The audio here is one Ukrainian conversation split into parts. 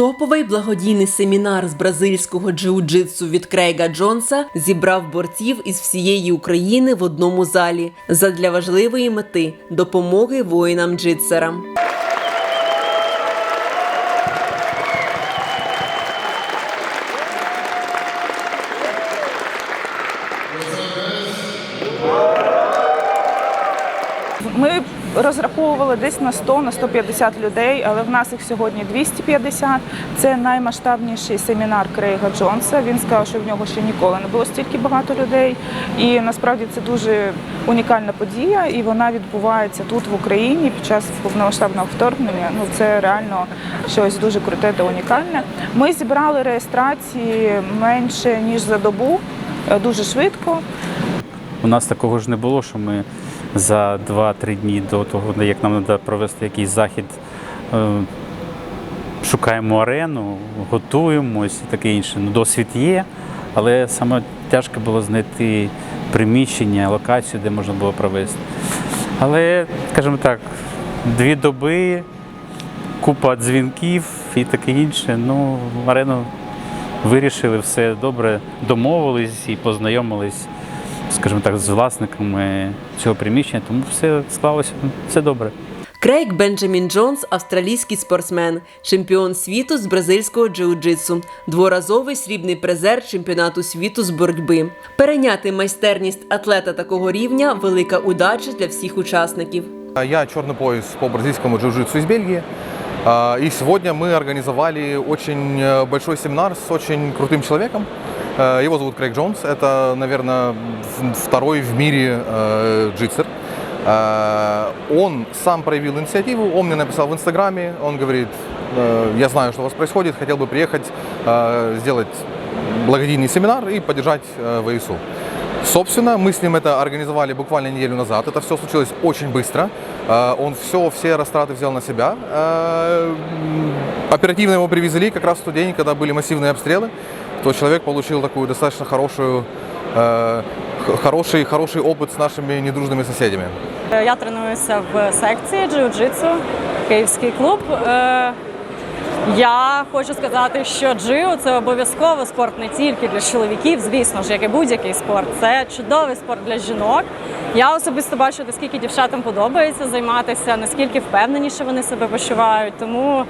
Топовий благодійний семінар з бразильського джиу-джитсу від Крейга Джонса зібрав борців із всієї України в одному залі задля важливої мети допомоги воїнам джитсерам. Ми розраховували десь на 100 на 150 людей, але в нас їх сьогодні 250. Це наймасштабніший семінар Крейга Джонса. Він сказав, що в нього ще ніколи не було стільки багато людей. І насправді це дуже унікальна подія, і вона відбувається тут в Україні під час повномасштабного вторгнення. Ну це реально щось дуже круте та унікальне. Ми зібрали реєстрації менше ніж за добу, е, дуже швидко. У нас такого ж не було, що ми за 2-3 дні до того, як нам треба провести якийсь захід, е, шукаємо арену, готуємось і таке інше. Ну, досвід є, але саме тяжко було знайти приміщення, локацію, де можна було провести. Але, скажімо так, дві доби, купа дзвінків і таке інше. Ну, арену вирішили все добре, домовились і познайомились скажімо так, з власниками цього приміщення, тому все склалося, все добре. Крейг Бенджамін Джонс австралійський спортсмен, чемпіон світу з бразильського джиу-джитсу, дворазовий срібний призер чемпіонату світу з боротьби. Перейняти майстерність атлета такого рівня велика удача для всіх учасників. Я черный пояс по бразильскому джиу-джитсу из Бельгии. А, И сегодня мы организовали очень э, большой семинар с очень крутым человеком. Э, Его зовут Крейг Джонс. Это, наверное, второй в мире э, джитсер. Э, Он сам проявил инициативу, он мне написал в Инстаграме, он говорит, я знаю, что у вас происходит, хотел бы приехать, сделать благодійный семинар и поддержать э, ВСУ. Собственно, мы с ним это организовали буквально неделю назад. Это все случилось очень быстро. Он все, все растраты взял на себя. Оперативно его привезли как раз в тот день, когда были массивные обстрелы. То человек получил такую достаточно хорошую, э, х- хороший, хороший опыт с нашими недружными соседями. Я тренуюся в секції джиу-джитсу, київський клуб. Е, Я хочу сказати, що джиу це обов'язково спорт не тільки для чоловіків, звісно ж, як і будь-який спорт. Це чудовий спорт для жінок. Я особисто бачу, наскільки дівчатам подобається займатися, наскільки впевненіше вони себе почувають. Тому е,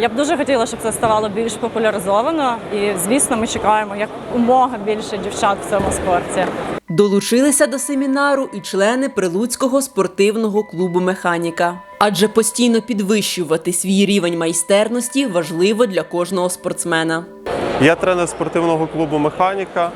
я б дуже хотіла, щоб це ставало більш популяризовано. І звісно, ми чекаємо як умога більше дівчат в цьому спорті. Долучилися до семінару і члени Прилуцького спортивного клубу Механіка. Адже постійно підвищувати свій рівень майстерності важливо для кожного спортсмена. Я тренер спортивного клубу Механіка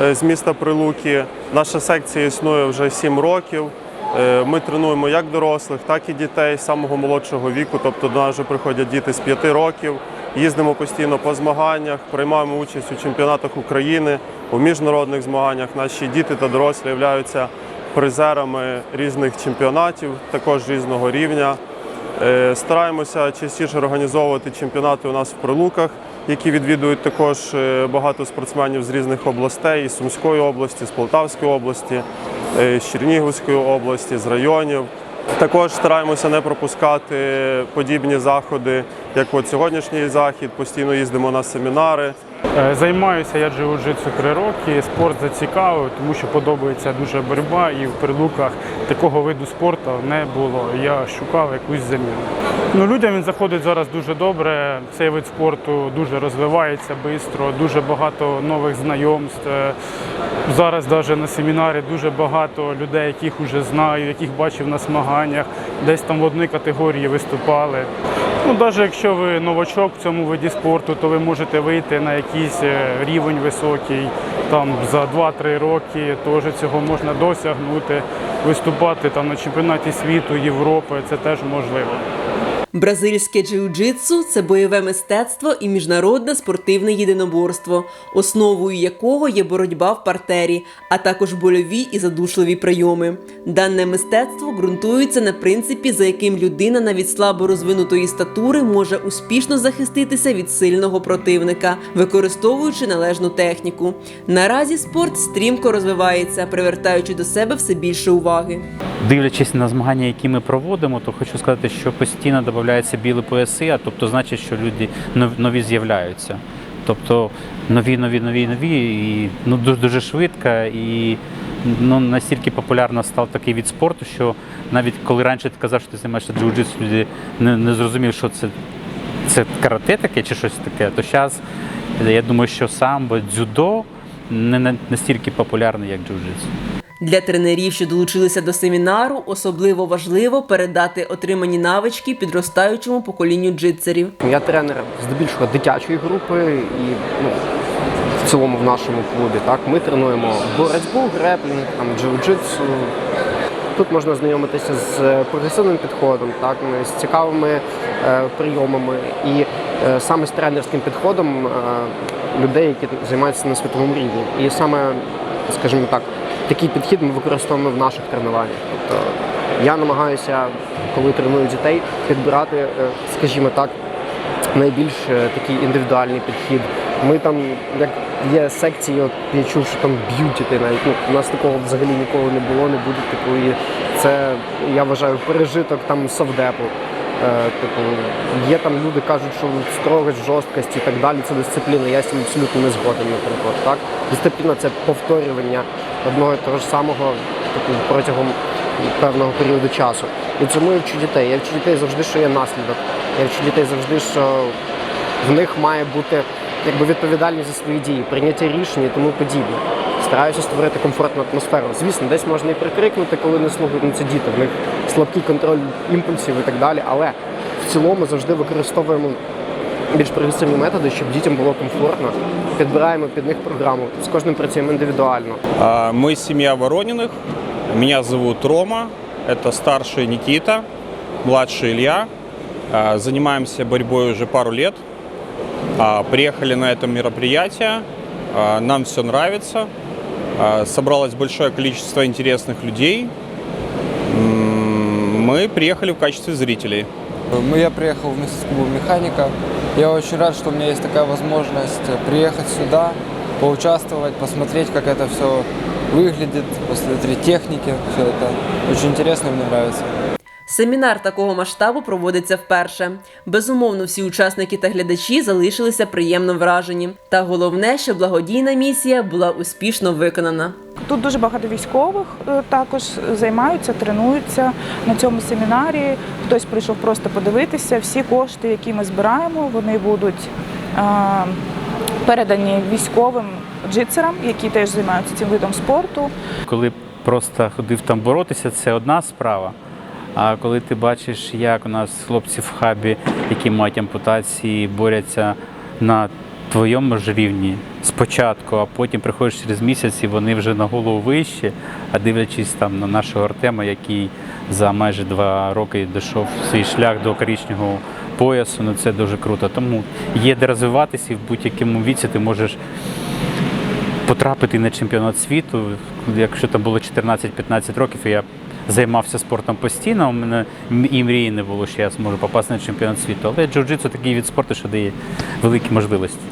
е, з міста Прилуки. Наша секція існує вже 7 років. Е, Ми тренуємо як дорослих, так і дітей з самого молодшого віку. Тобто до нас вже приходять діти з 5 років. Їздимо постійно по змаганнях, приймаємо участь у чемпіонатах України, у міжнародних змаганнях. Наші діти та дорослі являються призерами різних чемпіонатів, також різного рівня. Е, Стараємося частіше організовувати чемпіонати у нас в Прилуках, які відвідують також е, багато спортсменів з різних областей, із Сумської області, з Полтавської області, е, з Чернігівської області, з районів. Також стараємося не пропускати подібні заходи, як от сьогоднішній захід. Постійно їздимо на семінари. Е, Займаюся я джиу-джитсу три роки. Спорт зацікавив, тому що подобається дуже боротьба, і в прилуках такого виду спорту не було. Я шукав якусь заміну. Ну, людям він заходить зараз дуже добре. Цей вид спорту дуже розвивається швидко, дуже багато нових знайомств. Е, Зараз навіть на семінарі дуже багато людей, яких вже знаю, яких бачив на змаганнях, десь там в одній категорії виступали. Ну, навіть якщо ви новачок в цьому виді спорту, то ви можете вийти на якийсь е, рівень високий. Там за 2-3 роки теж цього можна досягнути, виступати там на чемпіонаті світу, Європи. Це теж можливо. Бразильське джиу-джитсу – це бойове мистецтво і міжнародне спортивне єдиноборство, основою якого є боротьба в партері, а також больові і задушливі прийоми. Дане мистецтво ґрунтується на принципі, за яким людина навіть слабо розвинутої статури може успішно захиститися від сильного противника, використовуючи належну техніку. Наразі спорт стрімко розвивається, привертаючи до себе все більше уваги. Дивлячись на змагання, які ми проводимо, то хочу сказати, що постійно з'являються білі пояси, а тобто значить, що люди нові з'являються. Тобто нові, нові, нові, нові, і ну дуже дуже швидко. І ну настільки популярно став такий від спорту, що навіть коли раніше ти казав, що ти займаєшся джиу-джитсу, люди не, не зрозуміли, що це, це карате таке чи щось таке. То зараз я думаю, що самбо, дзюдо не на- настільки популярне, як джиу-джитсу. Для тренерів, що долучилися до семінару, особливо важливо передати отримані навички підростаючому поколінню джитсерів. Я тренер здебільшого дитячої групи і ну, в цілому в нашому клубі. Так, ми тренуємо боротьбу, греплінг, там джиу-джитсу. Тут можна знайомитися з е, прогресивним підходом, так, з цікавими е, прийомами і е, саме з тренерським підходом е, людей, які займаються на світовому рівні. І саме, скажімо так, такий підхід ми використовуємо в наших тренуваннях. Тобто я намагаюся, коли треную дітей, підбирати, е, скажімо так, найбільш е, такий індивідуальний підхід. Ми там, як є секції, от я чув, що там б'ють дітей навіть. Ну, у нас такого взагалі ніколи не було, не буде. Типу, і це я вважаю пережиток там совдепу. Е, типу, є там люди кажуть, що строгость, жорсткость і так далі. Це дисципліна. Я з цим абсолютно не згоден, наприклад. Так? Дисципліна це повторювання одного і того ж самого типу, протягом певного періоду часу. І цьому я вчу дітей. Я вчу дітей завжди, що є наслідок. Я вчу дітей завжди, що в них має бути якби відповідальність за свої дії, прийняття рішень і тому подібне. Стараюся створити комфортну атмосферу. Звісно, десь можна і прикрикнути, коли не слухають це діти. В них слабкий контроль імпульсів і так далі. Але в цілому завжди використовуємо більш прогресивні методи, щоб дітям було комфортно. Підбираємо під них програму. З кожним працюємо індивідуально. А, Мы семья Ворониных. Меня зовут Рома. Это старший Никита, младший Илья. А, Занимаемся борьбой уже пару лет. А, Приехали на это мероприятие. А, Нам все нравится. А, Собралось большое количество интересных людей. М, Мы приехали в качестве зрителей. Мы- Я приехал вместе с клубом механика. Я очень рад, что у меня есть такая возможность приехать сюда, поучаствовать, посмотреть, как это все выглядит, посмотреть техники. Все это очень интересно, мне нравится. Семінар такого масштабу проводиться вперше. Безумовно, всі учасники та глядачі залишилися приємно вражені. Та головне, що благодійна місія була успішно виконана. Тут дуже багато військових е, також займаються, тренуються на цьому семінарі. Хтось прийшов просто подивитися. Всі кошти, які ми збираємо, вони будуть е, передані військовим джитсерам, які теж займаються цим видом спорту. Коли просто ходив там боротися, це одна справа. А коли ти бачиш, як у нас хлопці в хабі, які мають ампутації, борються на твоєму ж рівні спочатку, а потім приходиш через місяць і вони вже на голову вище, а дивлячись там на нашого Артема, який за майже два роки дійшов свій шлях до коричневого поясу, ну це дуже круто. Тому є де розвиватися і в будь-якому віці ти можеш потрапити на чемпіонат світу. Якщо там було 14-15 років, і я займався спортом постійно, у мене і мрії не було, що я зможу попасти на чемпіонат світу. Але джиу-джитсу такий від спорту, що дає великі можливості.